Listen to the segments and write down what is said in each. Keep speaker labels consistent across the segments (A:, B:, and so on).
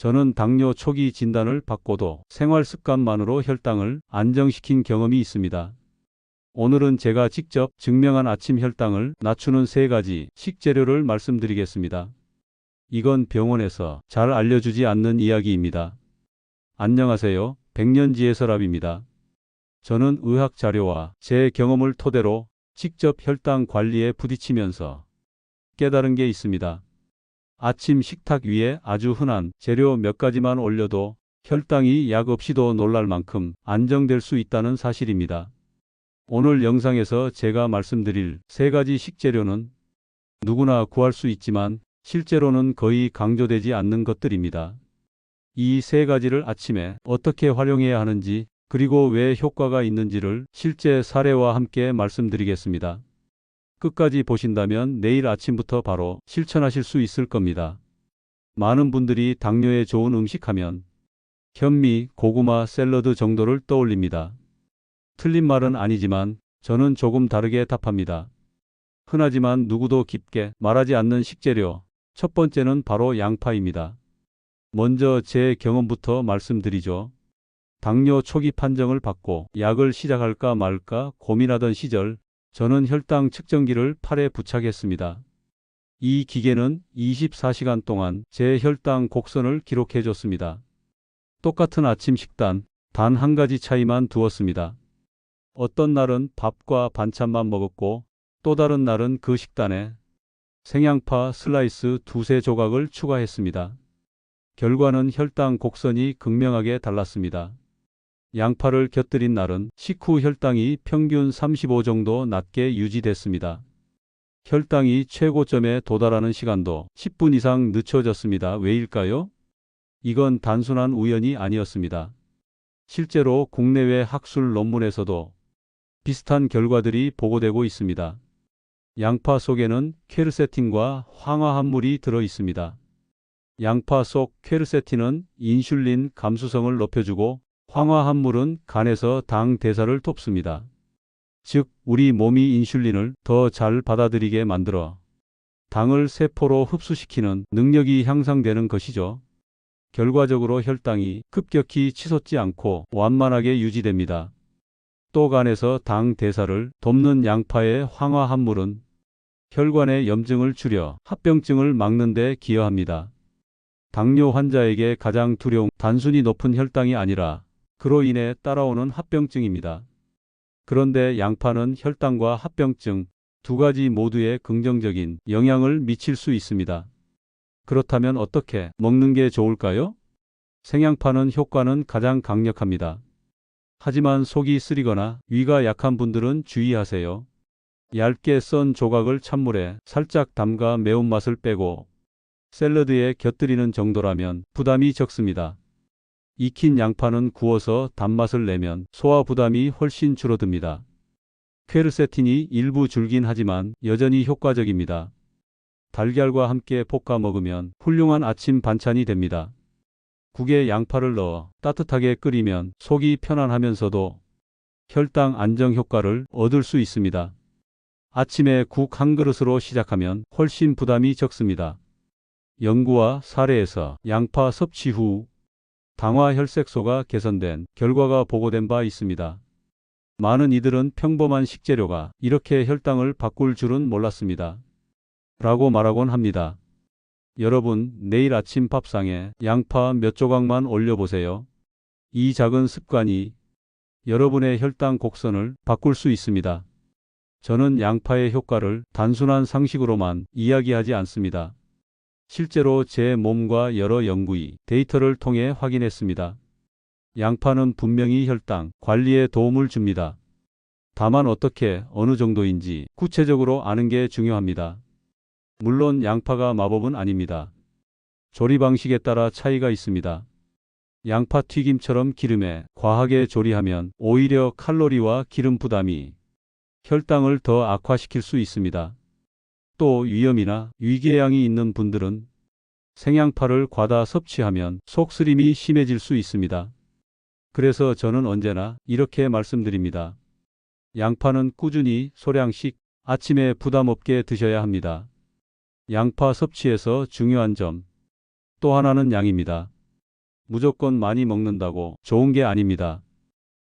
A: 저는 당뇨 초기 진단을 받고도 생활 습관만으로 혈당을 안정시킨 경험이 있습니다. 오늘은 제가 직접 증명한 아침 혈당을 낮추는 세 가지 식재료를 말씀드리겠습니다. 이건 병원에서 잘 알려주지 않는 이야기입니다. 안녕하세요. 백년지의 서랍입니다. 저는 의학 자료와 제 경험을 토대로 직접 혈당 관리에 부딪히면서 깨달은 게 있습니다. 아침 식탁 위에 아주 흔한 재료 몇 가지만 올려도 혈당이 약 없이도 놀랄 만큼 안정될 수 있다는 사실입니다. 오늘 영상에서 제가 말씀드릴 세 가지 식재료는 누구나 구할 수 있지만 실제로는 거의 강조되지 않는 것들입니다. 이 세 가지를 아침에 어떻게 활용해야 하는지 그리고 왜 효과가 있는지를 실제 사례와 함께 말씀드리겠습니다. 끝까지 보신다면 내일 아침부터 바로 실천하실 수 있을 겁니다. 많은 분들이 당뇨에 좋은 음식 하면 현미, 고구마, 샐러드 정도를 떠올립니다. 틀린 말은 아니지만 저는 조금 다르게 답합니다. 흔하지만 누구도 깊게 말하지 않는 식재료. 첫 번째는 바로 양파입니다. 먼저 제 경험부터 말씀드리죠. 당뇨 초기 판정을 받고 약을 시작할까 말까 고민하던 시절 저는 혈당 측정기를 팔에 부착했습니다. 이 기계는 24시간 동안 제 혈당 곡선을 기록해 줬습니다. 똑같은 아침 식단, 단 한 가지 차이만 두었습니다. 어떤 날은 밥과 반찬만 먹었고 또 다른 날은 그 식단에 생양파 슬라이스 두세 조각을 추가했습니다. 결과는 혈당 곡선이 극명하게 달랐습니다. 양파를 곁들인 날은 식후 혈당이 평균 35 정도 낮게 유지됐습니다. 혈당이 최고점에 도달하는 시간도 10분 이상 늦춰졌습니다. 왜일까요? 이건 단순한 우연이 아니었습니다. 실제로 국내외 학술 논문에서도 비슷한 결과들이 보고되고 있습니다. 양파 속에는 퀘르세틴과 황화합물이 들어 있습니다. 양파 속 퀘르세틴은 인슐린 감수성을 높여주고 황화합물은 간에서 당 대사를 돕습니다. 즉, 우리 몸이 인슐린을 더 잘 받아들이게 만들어 당을 세포로 흡수시키는 능력이 향상되는 것이죠. 결과적으로 혈당이 급격히 치솟지 않고 완만하게 유지됩니다. 또 간에서 당 대사를 돕는 양파의 황화합물은 혈관의 염증을 줄여 합병증을 막는 데 기여합니다. 당뇨 환자에게 가장 두려운 단순히 높은 혈당이 아니라 그로 인해 따라오는 합병증입니다. 그런데 양파는 혈당과 합병증 두 가지 모두에 긍정적인 영향을 미칠 수 있습니다. 그렇다면 어떻게 먹는 게 좋을까요? 생양파는 효과는 가장 강력합니다. 하지만 속이 쓰리거나 위가 약한 분들은 주의하세요. 얇게 썬 조각을 찬물에 살짝 담가 매운맛을 빼고 샐러드에 곁들이는 정도라면 부담이 적습니다. 익힌 양파는 구워서 단맛을 내면 소화 부담이 훨씬 줄어듭니다. 퀘르세틴이 일부 줄긴 하지만 여전히 효과적입니다. 달걀과 함께 볶아 먹으면 훌륭한 아침 반찬이 됩니다. 국에 양파를 넣어 따뜻하게 끓이면 속이 편안하면서도 혈당 안정 효과를 얻을 수 있습니다. 아침에 국 한 그릇으로 시작하면 훨씬 부담이 적습니다. 연구와 사례에서 양파 섭취 후 당화 혈색소가 개선된 결과가 보고된 바 있습니다. 많은 이들은 평범한 식재료가 이렇게 혈당을 바꿀 줄은 몰랐습니다. 라고 말하곤 합니다. 여러분, 내일 아침 밥상에 양파 몇 조각만 올려보세요. 이 작은 습관이 여러분의 혈당 곡선을 바꿀 수 있습니다. 저는 양파의 효과를 단순한 상식으로만 이야기하지 않습니다. 실제로 제 몸과 여러 연구의 데이터를 통해 확인했습니다. 양파는 분명히 혈당 관리에 도움을 줍니다. 다만 어떻게 어느 정도인지 구체적으로 아는 게 중요합니다. 물론 양파가 마법은 아닙니다. 조리 방식에 따라 차이가 있습니다. 양파 튀김처럼 기름에 과하게 조리하면 오히려 칼로리와 기름 부담이 혈당을 더 악화시킬 수 있습니다. 또 위염이나 위궤양이 있는 분들은 생양파를 과다 섭취하면 속쓰림이 심해질 수 있습니다. 그래서 저는 언제나 이렇게 말씀드립니다. 양파는 꾸준히 소량씩 아침에 부담 없게 드셔야 합니다. 양파 섭취에서 중요한 점. 또 하나는 양입니다. 무조건 많이 먹는다고 좋은 게 아닙니다.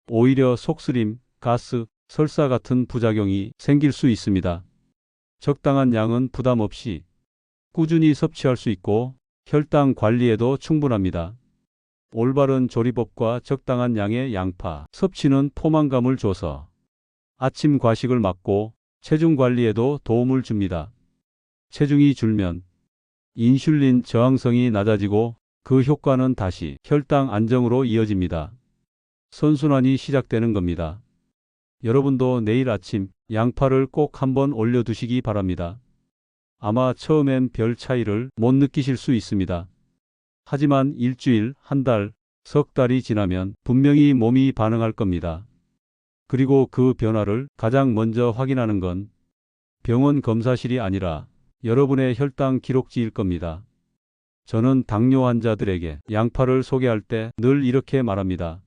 A: 오히려 속쓰림, 가스, 설사 같은 부작용이 생길 수 있습니다. 적당한 양은 부담 없이 꾸준히 섭취할 수 있고 혈당 관리에도 충분합니다. 올바른 조리법과 적당한 양의 양파 섭취는 포만감을 줘서 아침 과식을 막고 체중 관리에도 도움을 줍니다. 체중이 줄면 인슐린 저항성이 낮아지고 그 효과는 다시 혈당 안정으로 이어집니다. 선순환이 시작되는 겁니다. 여러분도 내일 아침 양파를 꼭 한번 올려두시기 바랍니다. 아마 처음엔 별 차이를 못 느끼실 수 있습니다. 하지만 일주일, 한 달, 석 달이 지나면 분명히 몸이 반응할 겁니다. 그리고 그 변화를 가장 먼저 확인하는 건 병원 검사실이 아니라 여러분의 혈당 기록지일 겁니다. 저는 당뇨 환자들에게 양파를 소개할 때 늘 이렇게 말합니다.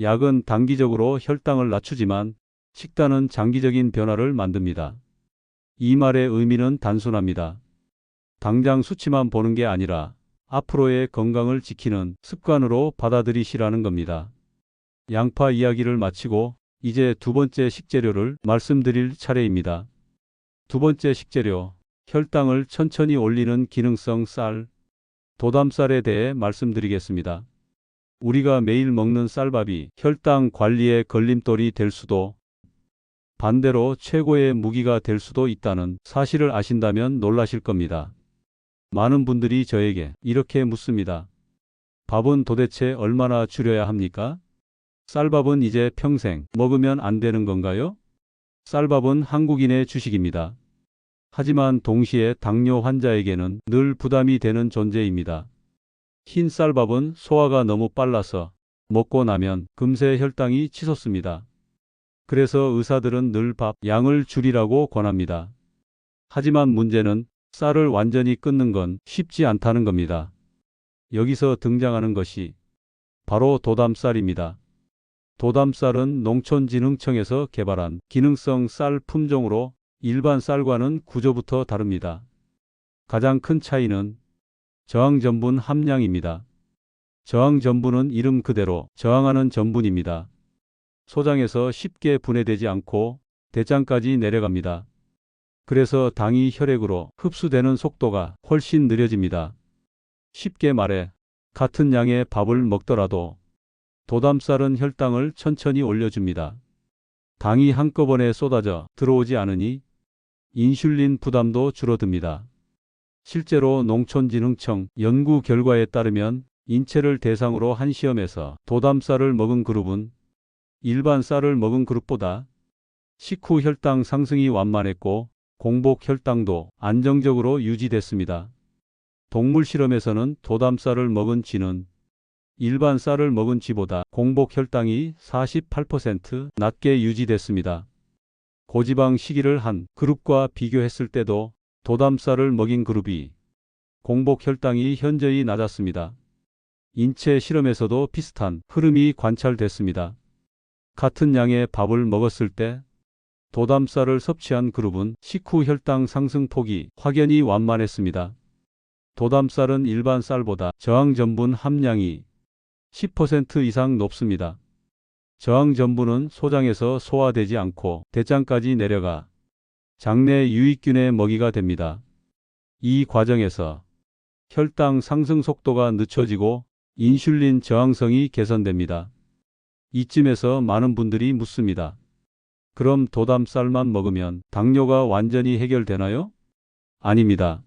A: 약은 단기적으로 혈당을 낮추지만 식단은 장기적인 변화를 만듭니다. 이 말의 의미는 단순합니다. 당장 수치만 보는 게 아니라 앞으로의 건강을 지키는 습관으로 받아들이시라는 겁니다. 양파 이야기를 마치고 이제 두 번째 식재료를 말씀드릴 차례입니다. 두 번째 식재료, 혈당을 천천히 올리는 기능성 쌀, 도담쌀에 대해 말씀드리겠습니다. 우리가 매일 먹는 쌀밥이 혈당 관리에 걸림돌이 될 수도 반대로 최고의 무기가 될 수도 있다는 사실을 아신다면 놀라실 겁니다. 많은 분들이 저에게 이렇게 묻습니다. 밥은 도대체 얼마나 줄여야 합니까? 쌀밥은 이제 평생 먹으면 안 되는 건가요? 쌀밥은 한국인의 주식입니다. 하지만 동시에 당뇨 환자에게는 늘 부담이 되는 존재입니다. 흰 쌀밥은 소화가 너무 빨라서 먹고 나면 금세 혈당이 치솟습니다. 그래서 의사들은 늘 밥 양을 줄이라고 권합니다. 하지만 문제는 쌀을 완전히 끊는 건 쉽지 않다는 겁니다. 여기서 등장하는 것이 바로 도담쌀입니다. 도담쌀은 농촌진흥청에서 개발한 기능성 쌀 품종으로 일반 쌀과는 구조부터 다릅니다. 가장 큰 차이는 저항 전분 함량입니다. 저항 전분은 이름 그대로 저항하는 전분입니다. 소장에서 쉽게 분해되지 않고 대장까지 내려갑니다. 그래서 당이 혈액으로 흡수되는 속도가 훨씬 느려집니다. 쉽게 말해 같은 양의 밥을 먹더라도 도담쌀은 혈당을 천천히 올려줍니다. 당이 한꺼번에 쏟아져 들어오지 않으니 인슐린 부담도 줄어듭니다. 실제로 농촌진흥청 연구 결과에 따르면 인체를 대상으로 한 시험에서 도담쌀을 먹은 그룹은 일반 쌀을 먹은 그룹보다 식후 혈당 상승이 완만했고 공복 혈당도 안정적으로 유지됐습니다. 동물 실험에서는 도담쌀을 먹은 쥐는 일반 쌀을 먹은 쥐보다 공복 혈당이 48% 낮게 유지됐습니다. 고지방 식이를 한 그룹과 비교했을 때도 도담쌀을 먹인 그룹이 공복 혈당이 현저히 낮았습니다. 인체 실험에서도 비슷한 흐름이 관찰됐습니다. 같은 양의 밥을 먹었을 때 도담쌀을 섭취한 그룹은 식후 혈당 상승 폭이 확연히 완만했습니다. 도담쌀은 일반 쌀보다 저항 전분 함량이 10% 이상 높습니다. 저항 전분은 소장에서 소화되지 않고 대장까지 내려가 장내 유익균의 먹이가 됩니다. 이 과정에서 혈당 상승 속도가 늦춰지고 인슐린 저항성이 개선됩니다. 이쯤에서 많은 분들이 묻습니다. 그럼 도담쌀만 먹으면 당뇨가 완전히 해결되나요? 아닙니다.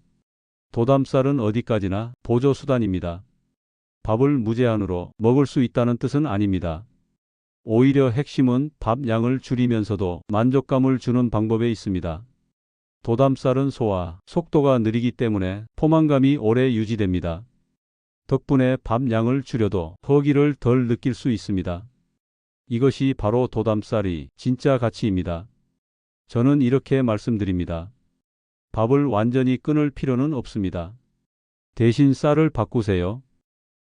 A: 도담쌀은 어디까지나 보조수단입니다. 밥을 무제한으로 먹을 수 있다는 뜻은 아닙니다. 오히려 핵심은 밥 양을 줄이면서도 만족감을 주는 방법에 있습니다. 도담쌀은 소화 속도가 느리기 때문에 포만감이 오래 유지됩니다. 덕분에 밥 양을 줄여도 허기를 덜 느낄 수 있습니다. 이것이 바로 도담쌀이 진짜 가치입니다. 저는 이렇게 말씀드립니다. 밥을 완전히 끊을 필요는 없습니다. 대신 쌀을 바꾸세요.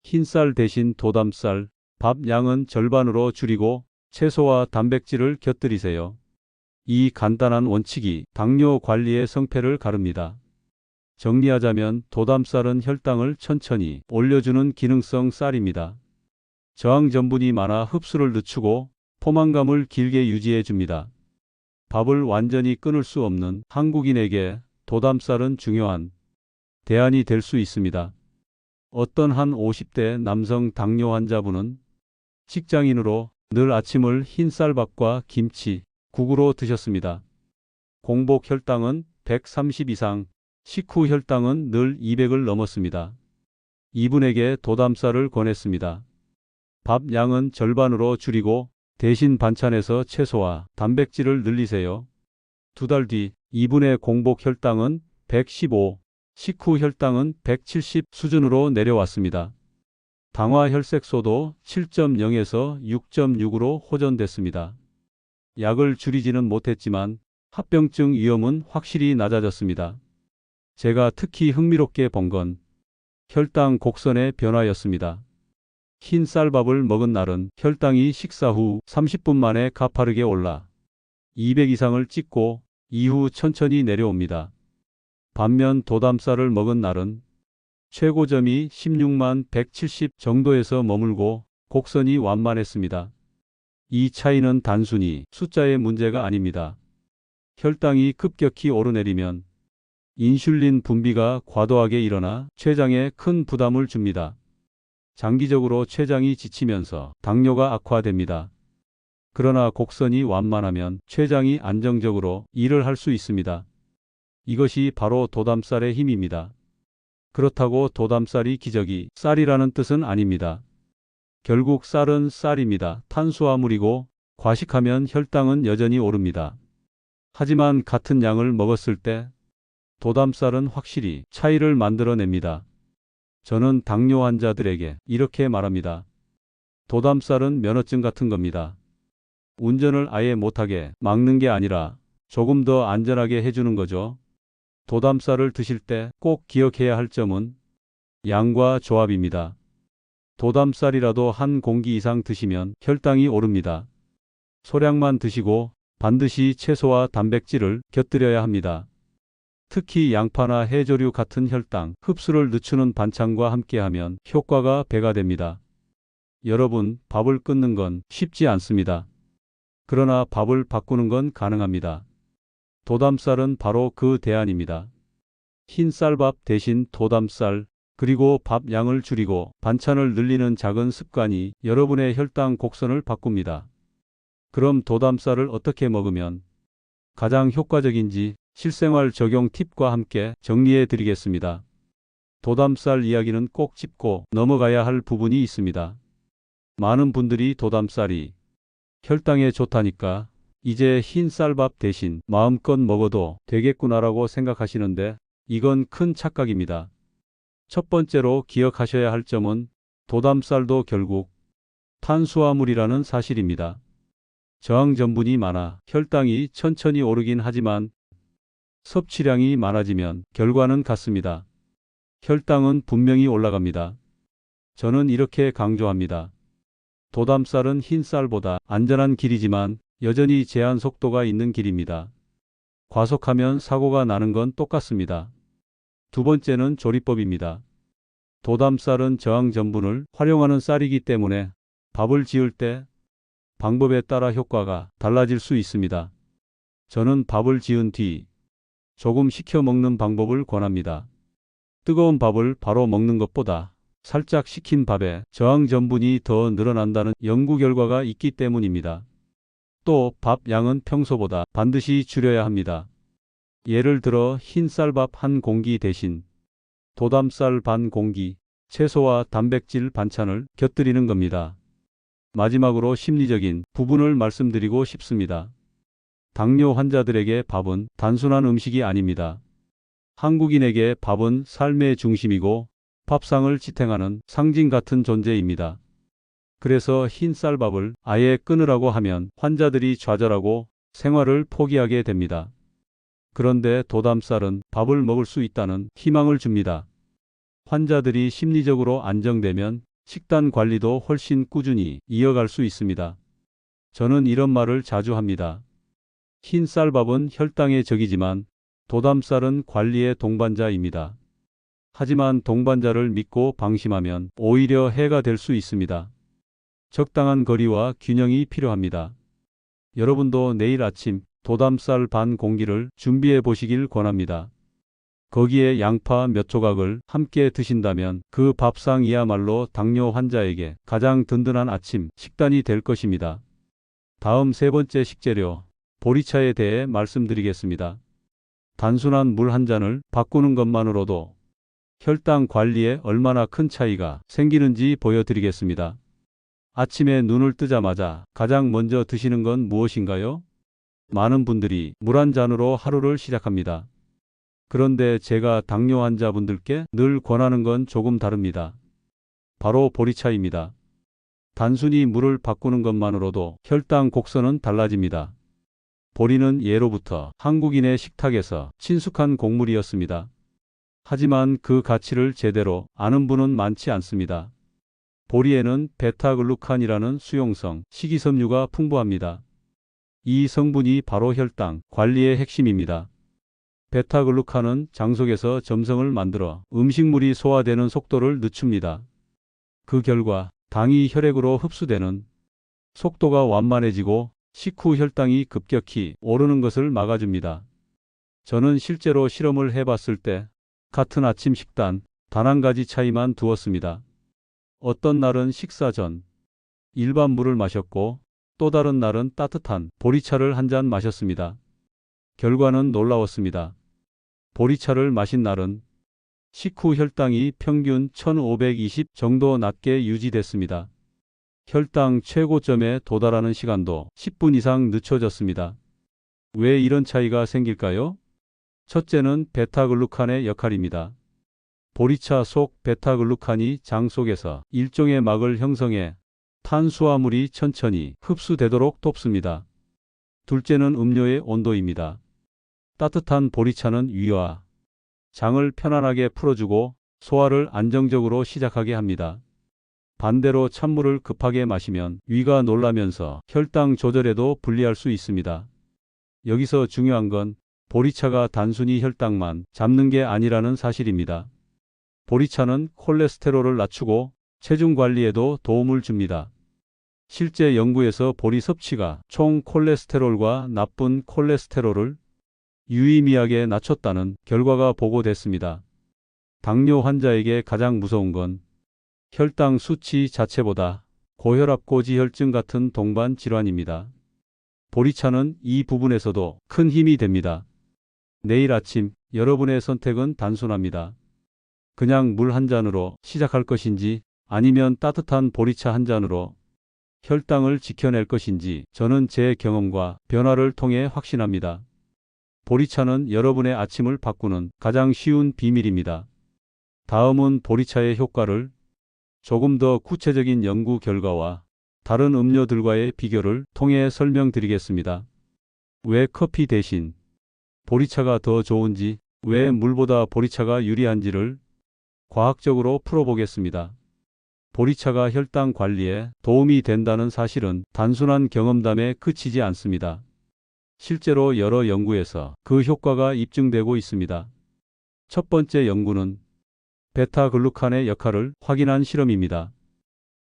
A: 흰쌀 대신 도담쌀, 밥 양은 절반으로 줄이고 채소와 단백질을 곁들이세요. 이 간단한 원칙이 당뇨 관리의 성패를 가릅니다. 정리하자면 도담쌀은 혈당을 천천히 올려주는 기능성 쌀입니다. 저항 전분이 많아 흡수를 늦추고 포만감을 길게 유지해 줍니다. 밥을 완전히 끊을 수 없는 한국인에게 도담쌀은 중요한 대안이 될 수 있습니다. 어떤 한 50대 남성 당뇨 환자분은 직장인으로 늘 아침을 흰쌀밥과 김치, 국으로 드셨습니다. 공복 혈당은 130 이상, 식후 혈당은 늘 200을 넘었습니다. 이분에게 도담쌀을 권했습니다. 밥 양은 절반으로 줄이고 대신 반찬에서 채소와 단백질을 늘리세요. 두 달뒤 이분의 공복 혈당은 115, 식후 혈당은 170 수준으로 내려왔습니다. 당화 혈색소도 7.0에서 6.6으로 호전됐습니다. 약을 줄이지는 못했지만 합병증 위험은 확실히 낮아졌습니다. 제가 특히 흥미롭게 본 건 혈당 곡선의 변화였습니다. 흰 쌀밥을 먹은 날은 혈당이 식사 후 30분 만에 가파르게 올라 200 이상을 찍고 이후 천천히 내려옵니다. 반면 도담쌀을 먹은 날은 최고점이 16만 170 정도에서 머물고 곡선이 완만했습니다. 이 차이는 단순히 숫자의 문제가 아닙니다. 혈당이 급격히 오르내리면 인슐린 분비가 과도하게 일어나 췌장에 큰 부담을 줍니다. 장기적으로 췌장이 지치면서 당뇨가 악화됩니다. 그러나 곡선이 완만하면 췌장이 안정적으로 일을 할 수 있습니다. 이것이 바로 도담쌀의 힘입니다. 그렇다고 도담쌀이 기저귀 쌀이라는 뜻은 아닙니다. 결국 쌀은 쌀입니다. 탄수화물이고 과식하면 혈당은 여전히 오릅니다. 하지만 같은 양을 먹었을 때 도담쌀은 확실히 차이를 만들어냅니다. 저는 당뇨 환자들에게 이렇게 말합니다. 도담쌀은 면허증 같은 겁니다. 운전을 아예 못하게 막는 게 아니라 조금 더 안전하게 해주는 거죠. 도담쌀을 드실 때 꼭 기억해야 할 점은 양과 조합입니다. 도담쌀이라도 한 공기 이상 드시면 혈당이 오릅니다. 소량만 드시고 반드시 채소와 단백질을 곁들여야 합니다. 특히 양파나 해조류 같은 혈당 흡수를 늦추는 반찬과 함께하면 효과가 배가 됩니다. 여러분, 밥을 끊는 건 쉽지 않습니다. 그러나 밥을 바꾸는 건 가능합니다. 도담쌀은 바로 그 대안입니다. 흰 쌀밥 대신 도담쌀, 그리고 밥 양을 줄이고 반찬을 늘리는 작은 습관이 여러분의 혈당 곡선을 바꿉니다. 그럼 도담쌀을 어떻게 먹으면 가장 효과적인지 실생활 적용 팁과 함께 정리해 드리겠습니다. 도담쌀 이야기는 꼭 짚고 넘어가야 할 부분이 있습니다. 많은 분들이 도담쌀이 혈당에 좋다니까 이제 흰 쌀밥 대신 마음껏 먹어도 되겠구나라고 생각하시는데 이건 큰 착각입니다. 첫 번째로 기억하셔야 할 점은 도담쌀도 결국 탄수화물이라는 사실입니다. 저항 전분이 많아 혈당이 천천히 오르긴 하지만 섭취량이 많아지면 결과는 같습니다. 혈당은 분명히 올라갑니다. 저는 이렇게 강조합니다. 도담쌀은 흰 쌀보다 안전한 길이지만 여전히 제한 속도가 있는 길입니다. 과속하면 사고가 나는 건 똑같습니다. 두 번째는 조리법입니다. 도담쌀은 저항 전분을 활용하는 쌀이기 때문에 밥을 지을 때 방법에 따라 효과가 달라질 수 있습니다. 저는 밥을 지은 뒤 조금 식혀 먹는 방법을 권합니다. 뜨거운 밥을 바로 먹는 것보다 살짝 식힌 밥에 저항 전분이 더 늘어난다는 연구 결과가 있기 때문입니다. 또 밥 양은 평소보다 반드시 줄여야 합니다. 예를 들어 흰 쌀밥 한 공기 대신 도담쌀 반 공기, 채소와 단백질 반찬을 곁들이는 겁니다. 마지막으로 심리적인 부분을 말씀드리고 싶습니다. 당뇨 환자들에게 밥은 단순한 음식이 아닙니다. 한국인에게 밥은 삶의 중심이고 밥상을 지탱하는 상징 같은 존재입니다. 그래서 흰 쌀밥을 아예 끊으라고 하면 환자들이 좌절하고 생활을 포기하게 됩니다. 그런데 도담쌀은 밥을 먹을 수 있다는 희망을 줍니다. 환자들이 심리적으로 안정되면 식단 관리도 훨씬 꾸준히 이어갈 수 있습니다. 저는 이런 말을 자주 합니다. 흰 쌀밥은 혈당의 적이지만 도담살은 관리의 동반자입니다. 하지만 동반자를 믿고 방심하면 오히려 해가 될 수 있습니다. 적당한 거리와 균형이 필요합니다. 여러분도 내일 아침 도담살 반 공기를 준비해 보시길 권합니다. 거기에 양파 몇 조각을 함께 드신다면 그 밥상이야말로 당뇨 환자에게 가장 든든한 아침 식단이 될 것입니다. 다음 세 번째 식재료, 보리차에 대해 말씀드리겠습니다. 단순한 물 한 잔을 바꾸는 것만으로도 혈당 관리에 얼마나 큰 차이가 생기는지 보여드리겠습니다. 아침에 눈을 뜨자마자 가장 먼저 드시는 건 무엇인가요? 많은 분들이 물 한 잔으로 하루를 시작합니다. 그런데 제가 당뇨 환자분들께 늘 권하는 건 조금 다릅니다. 바로 보리차입니다. 단순히 물을 바꾸는 것만으로도 혈당 곡선은 달라집니다. 보리는 예로부터 한국인의 식탁에서 친숙한 곡물이었습니다. 하지만 그 가치를 제대로 아는 분은 많지 않습니다. 보리에는 베타글루칸이라는 수용성 식이섬유가 풍부합니다. 이 성분이 바로 혈당 관리의 핵심입니다. 베타글루칸은 장 속에서 점성을 만들어 음식물이 소화되는 속도를 늦춥니다. 그 결과 당이 혈액으로 흡수되는 속도가 완만해지고 식후 혈당이 급격히 오르는 것을 막아줍니다. 저는 실제로 실험을 해봤을 때 같은 아침 식단 단 한 가지 차이만 두었습니다. 어떤 날은 식사 전 일반 물을 마셨고 또 다른 날은 따뜻한 보리차를 한 잔 마셨습니다. 결과는 놀라웠습니다. 보리차를 마신 날은 식후 혈당이 평균 1520 정도 낮게 유지됐습니다. 혈당 최고점에 도달하는 시간도 10분 이상 늦춰졌습니다. 왜 이런 차이가 생길까요? 첫째는 베타글루칸의 역할입니다. 보리차 속 베타글루칸이 장 속에서 일종의 막을 형성해 탄수화물이 천천히 흡수되도록 돕습니다. 둘째는 음료의 온도입니다. 따뜻한 보리차는 위와 장을 편안하게 풀어주고 소화를 안정적으로 시작하게 합니다. 반대로 찬물을 급하게 마시면 위가 놀라면서 혈당 조절에도 불리할 수 있습니다. 여기서 중요한 건 보리차가 단순히 혈당만 잡는 게 아니라는 사실입니다. 보리차는 콜레스테롤을 낮추고 체중 관리에도 도움을 줍니다. 실제 연구에서 보리 섭취가 총 콜레스테롤과 나쁜 콜레스테롤을 유의미하게 낮췄다는 결과가 보고됐습니다. 당뇨 환자에게 가장 무서운 건 혈당 수치 자체보다 고혈압 고지혈증 같은 동반 질환입니다. 보리차는 이 부분에서도 큰 힘이 됩니다. 내일 아침 여러분의 선택은 단순합니다. 그냥 물 한 잔으로 시작할 것인지 아니면 따뜻한 보리차 한 잔으로 혈당을 지켜낼 것인지 저는 제 경험과 변화를 통해 확신합니다. 보리차는 여러분의 아침을 바꾸는 가장 쉬운 비밀입니다. 다음은 보리차의 효과를 조금 더 구체적인 연구 결과와 다른 음료들과의 비교를 통해 설명드리겠습니다. 왜 커피 대신 보리차가 더 좋은지, 왜 물보다 보리차가 유리한지를 과학적으로 풀어보겠습니다. 보리차가 혈당 관리에 도움이 된다는 사실은 단순한 경험담에 그치지 않습니다. 실제로 여러 연구에서 그 효과가 입증되고 있습니다. 첫 번째 연구는 베타글루칸의 역할을 확인한 실험입니다.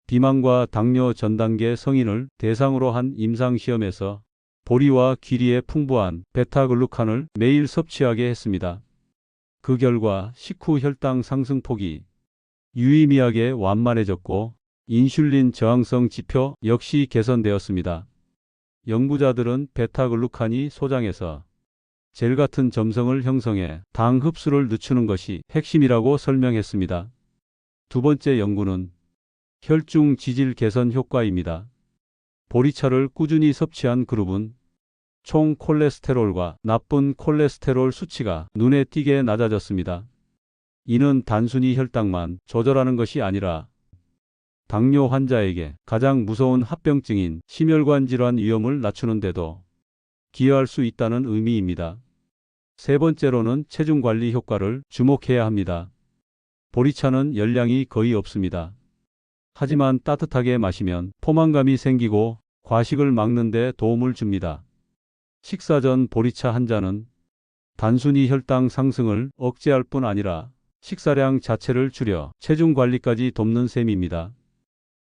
A: 비만과 당뇨 전 단계 성인을 대상으로 한 임상 시험에서 보리와 귀리에 풍부한 베타글루칸을 매일 섭취하게 했습니다. 그 결과 식후 혈당 상승폭이 유의미하게 완만해졌고 인슐린 저항성 지표 역시 개선되었습니다. 연구자들은 베타글루칸이 소장에서 젤 같은 점성을 형성해 당 흡수를 늦추는 것이 핵심이라고 설명했습니다. 두 번째 연구는 혈중 지질 개선 효과입니다. 보리차를 꾸준히 섭취한 그룹은 총 콜레스테롤과 나쁜 콜레스테롤 수치가 눈에 띄게 낮아졌습니다. 이는 단순히 혈당만 조절하는 것이 아니라 당뇨 환자에게 가장 무서운 합병증인 심혈관 질환 위험을 낮추는데도 기여할 수 있다는 의미입니다. 세 번째로는 체중 관리 효과를 주목해야 합니다. 보리차는 열량이 거의 없습니다. 하지만 따뜻하게 마시면 포만감이 생기고 과식을 막는 데 도움을 줍니다. 식사 전 보리차 한 잔은 단순히 혈당 상승을 억제할 뿐 아니라 식사량 자체를 줄여 체중 관리까지 돕는 셈입니다.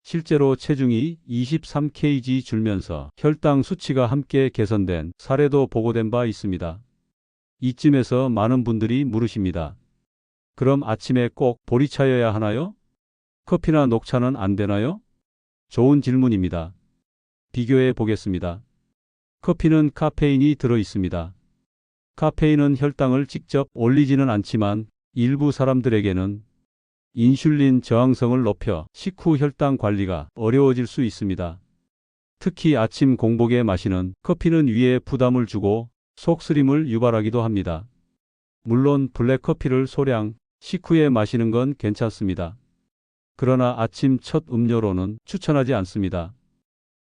A: 실제로 체중이 23kg 줄면서 혈당 수치가 함께 개선된 사례도 보고된 바 있습니다. 이쯤에서 많은 분들이 물으십니다. 그럼 아침에 꼭 보리차여야 하나요? 커피나 녹차는 안 되나요? 좋은 질문입니다. 비교해 보겠습니다. 커피는 카페인이 들어 있습니다. 카페인은 혈당을 직접 올리지는 않지만 일부 사람들에게는 인슐린 저항성을 높여 식후 혈당 관리가 어려워질 수 있습니다. 특히 아침 공복에 마시는 커피는 위에 부담을 주고 속쓰림을 유발하기도 합니다. 물론 블랙커피를 소량 식후에 마시는 건 괜찮습니다. 그러나 아침 첫 음료로는 추천하지 않습니다.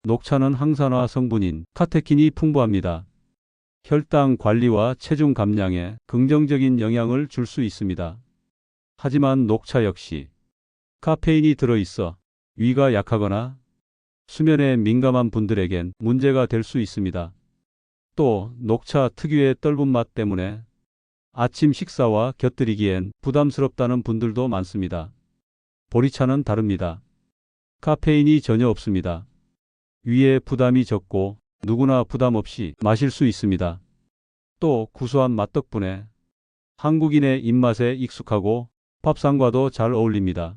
A: 녹차는 항산화 성분인 카테킨이 풍부합니다. 혈당 관리와 체중 감량에 긍정적인 영향을 줄 수 있습니다. 하지만 녹차 역시 카페인이 들어있어 위가 약하거나 수면에 민감한 분들에겐 문제가 될 수 있습니다. 또 녹차 특유의 떫은 맛 때문에 아침 식사와 곁들이기엔 부담스럽다는 분들도 많습니다. 보리차는 다릅니다. 카페인이 전혀 없습니다. 위에 부담이 적고 누구나 부담 없이 마실 수 있습니다. 또 구수한 맛 덕분에 한국인의 입맛에 익숙하고 밥상과도 잘 어울립니다.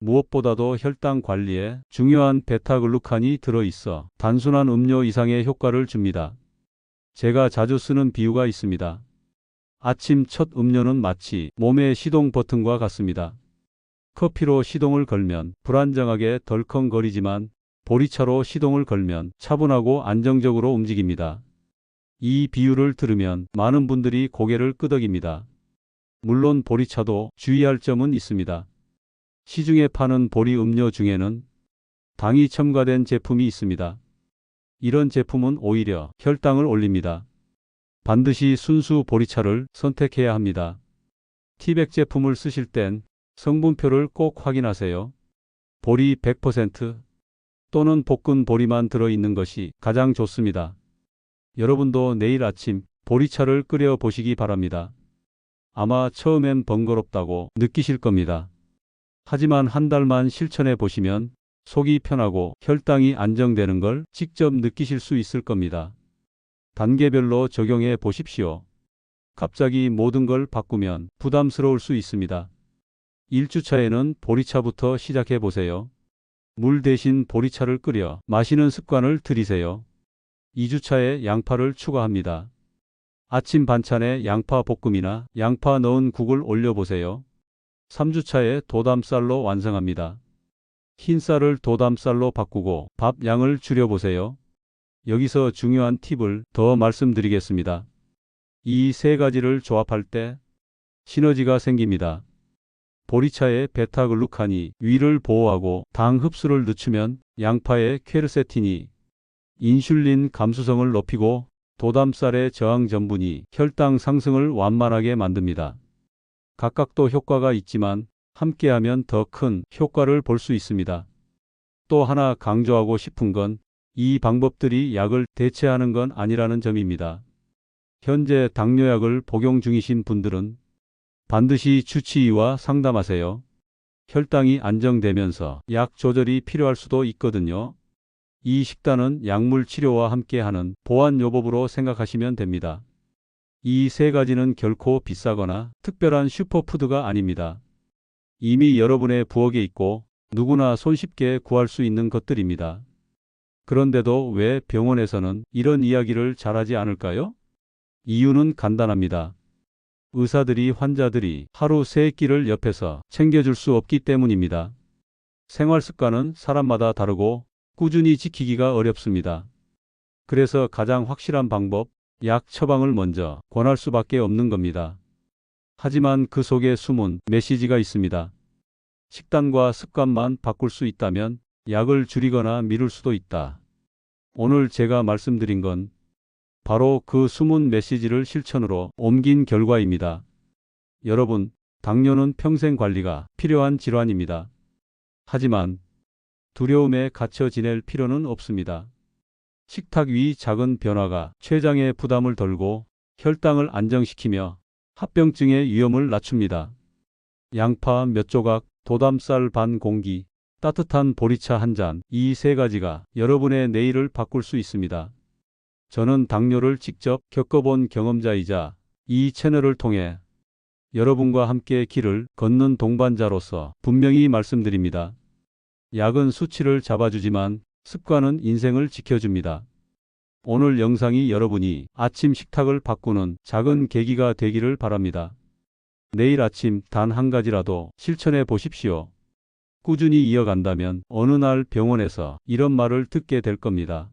A: 무엇보다도 혈당 관리에 중요한 베타글루칸이 들어있어 단순한 음료 이상의 효과를 줍니다. 제가 자주 쓰는 비유가 있습니다. 아침 첫 음료는 마치 몸의 시동 버튼과 같습니다. 커피로 시동을 걸면 불안정하게 덜컹거리지만 보리차로 시동을 걸면 차분하고 안정적으로 움직입니다. 이 비유를 들으면 많은 분들이 고개를 끄덕입니다. 물론 보리차도 주의할 점은 있습니다. 시중에 파는 보리 음료 중에는 당이 첨가된 제품이 있습니다. 이런 제품은 오히려 혈당을 올립니다. 반드시 순수 보리차를 선택해야 합니다. 티백 제품을 쓰실 땐 성분표를 꼭 확인하세요. 보리 100% 또는 볶은 보리만 들어있는 것이 가장 좋습니다. 여러분도 내일 아침 보리차를 끓여 보시기 바랍니다. 아마 처음엔 번거롭다고 느끼실 겁니다. 하지만 한 달만 실천해 보시면 속이 편하고 혈당이 안정되는 걸 직접 느끼실 수 있을 겁니다. 단계별로 적용해 보십시오. 갑자기 모든 걸 바꾸면 부담스러울 수 있습니다. 1주차에는 보리차부터 시작해 보세요. 물 대신 보리차를 끓여 마시는 습관을 들이세요. 2주차에 양파를 추가합니다. 아침 반찬에 양파 볶음이나 양파 넣은 국을 올려보세요. 3주차에 도담쌀로 완성합니다. 흰쌀을 도담쌀로 바꾸고 밥 양을 줄여보세요. 여기서 중요한 팁을 더 말씀드리겠습니다. 이 세 가지를 조합할 때 시너지가 생깁니다. 보리차의 베타글루칸이 위를 보호하고 당 흡수를 늦추면 양파의 퀘르세틴이 인슐린 감수성을 높이고 도담쌀의 저항 전분이 혈당 상승을 완만하게 만듭니다. 각각도 효과가 있지만 함께하면 더 큰 효과를 볼 수 있습니다. 또 하나 강조하고 싶은 건 이 방법들이 약을 대체하는 건 아니라는 점입니다. 현재 당뇨약을 복용 중이신 분들은 반드시 주치의와 상담하세요. 혈당이 안정되면서 약 조절이 필요할 수도 있거든요. 이 식단은 약물 치료와 함께하는 보완요법으로 생각하시면 됩니다. 이 세 가지는 결코 비싸거나 특별한 슈퍼푸드가 아닙니다. 이미 여러분의 부엌에 있고 누구나 손쉽게 구할 수 있는 것들입니다. 그런데도 왜 병원에서는 이런 이야기를 잘하지 않을까요? 이유는 간단합니다. 의사들이 환자들이 하루 세 끼를 옆에서 챙겨줄 수 없기 때문입니다. 생활 습관은 사람마다 다르고 꾸준히 지키기가 어렵습니다. 그래서 가장 확실한 방법, 약 처방을 먼저 권할 수밖에 없는 겁니다. 하지만 그 속에 숨은 메시지가 있습니다. 식단과 습관만 바꿀 수 있다면 약을 줄이거나 미룰 수도 있다. 오늘 제가 말씀드린 건 바로 그 숨은 메시지를 실천으로 옮긴 결과입니다. 여러분, 당뇨는 평생 관리가 필요한 질환입니다. 하지만 두려움에 갇혀 지낼 필요는 없습니다. 식탁 위 작은 변화가 췌장에 부담을 덜고 혈당을 안정시키며 합병증의 위험을 낮춥니다. 양파 몇 조각, 도담쌀 반 공기, 따뜻한 보리차 한 잔, 이 세 가지가 여러분의 내일을 바꿀 수 있습니다. 저는 당뇨를 직접 겪어본 경험자이자 이 채널을 통해 여러분과 함께 길을 걷는 동반자로서 분명히 말씀드립니다. 약은 수치를 잡아주지만 습관은 인생을 지켜줍니다. 오늘 영상이 여러분이 아침 식탁을 바꾸는 작은 계기가 되기를 바랍니다. 내일 아침 단 한 가지라도 실천해 보십시오. 꾸준히 이어간다면 어느 날 병원에서 이런 말을 듣게 될 겁니다.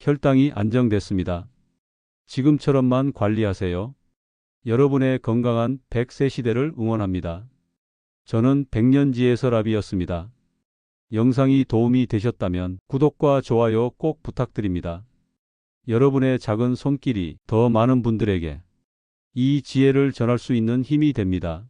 A: 혈당이 안정됐습니다. 지금처럼만 관리하세요. 여러분의 건강한 100세 시대를 응원합니다. 저는 백년지혜서랍이었습니다. 영상이 도움이 되셨다면 구독과 좋아요 꼭 부탁드립니다. 여러분의 작은 손길이 더 많은 분들에게 이 지혜를 전할 수 있는 힘이 됩니다.